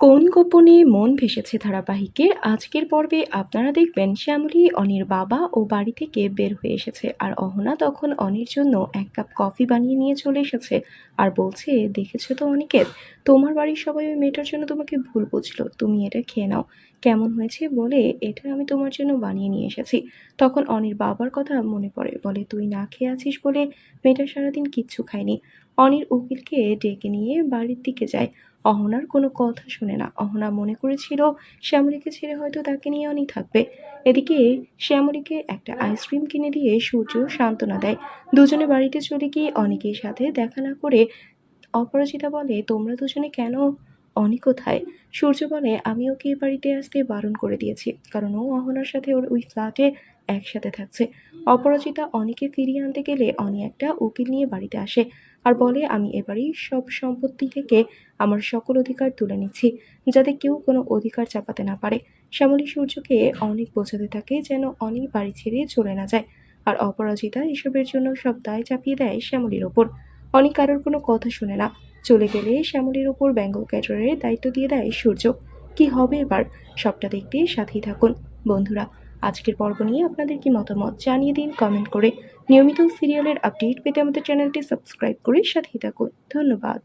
কোন গোপনে মন ভেসেছে ধারাবাহিকের? আজকের পর্বে আপনারা দেখবেন শ্যামলী, অনির বাবা ও বাড়ি থেকে বের হয়ে এসেছে আর অহনা তখন অনির জন্য এক কাপ কফি বানিয়ে নিয়ে চলে এসেছে। আর বলছে, দেখেছ তো অনিকেত, তোমার বাড়ির সবাই ওই মেয়েটার জন্য তোমাকে ভুল বুঝলো, তুমি এটা খেয়ে নাও। কেমন হয়েছে? বলে, এটা আমি তোমার জন্য বানিয়ে নিয়ে এসেছি। তখন অনির বাবার কথা মনে পড়ে, বলে, তুই না খেয়ে আছিস বলে মেয়েটা সারাদিন কিচ্ছু খায়নি? অনির উকিলকে ডেকে নিয়ে বাড়ির দিকে যায়। অহনার কোনো কথা শুনে না। অহনা মনে করেছিল শ্যামলীকে ছেড়ে হয়তো তাকে নিয়ে অনি থাকবে। এদিকে শ্যামলীকে একটা আইসক্রিম কিনে দিয়ে সূর্য সান্ত্বনা দেয়। দুজনে বাড়িতে চলে গিয়ে অনেকের সাথে দেখা না করে অপরাজিতা বলে, তোমরা দুজনে কেন অনি কোথায়? সূর্য বলে, আমি ওকে এ বাড়িতে আসতে বারণ করে দিয়েছি, কারণ ও অহনার সাথে ওর ওই ফ্ল্যাটে একসাথে থাকছে। অপরাজিতা অনিকে ফিরিয়ে আনতে গেলে অনি একটা উকিল নিয়ে বাড়িতে আসে আর বলে, আমি এবারেই সব সম্পত্তি থেকে আমার সকল অধিকার তুলে নিচ্ছি, যাতে কেউ কোনো অধিকার চাপাতে না পারে। শ্যামলী সূর্যকে অনেক বোঝাতে থাকে যেন অনেক বাড়ি ছেড়ে চলে না যায় আর অপরাজিতা এসবের জন্য সব দায় চাপিয়ে দেয় শ্যামলীর ওপর। অনেক কারোর কোনো কথা শুনে না। চলে গেলে শ্যামলীর ওপর বেঙ্গল ক্যাটারের দায়িত্ব দিয়ে দেয় সূর্য। কি হবে এবার? সবটা দেখতে সাথেই থাকুন। বন্ধুরা, আজকের পর্ব নিয়ে আপনাদের কি মতামত জানিয়ে দিন কমেন্ট করে। নিয়মিত সিরিয়ালের আপডেট পেতে আমাদের চ্যানেলটি সাবস্ক্রাইব করে সাথেই থাকুন। ধন্যবাদ।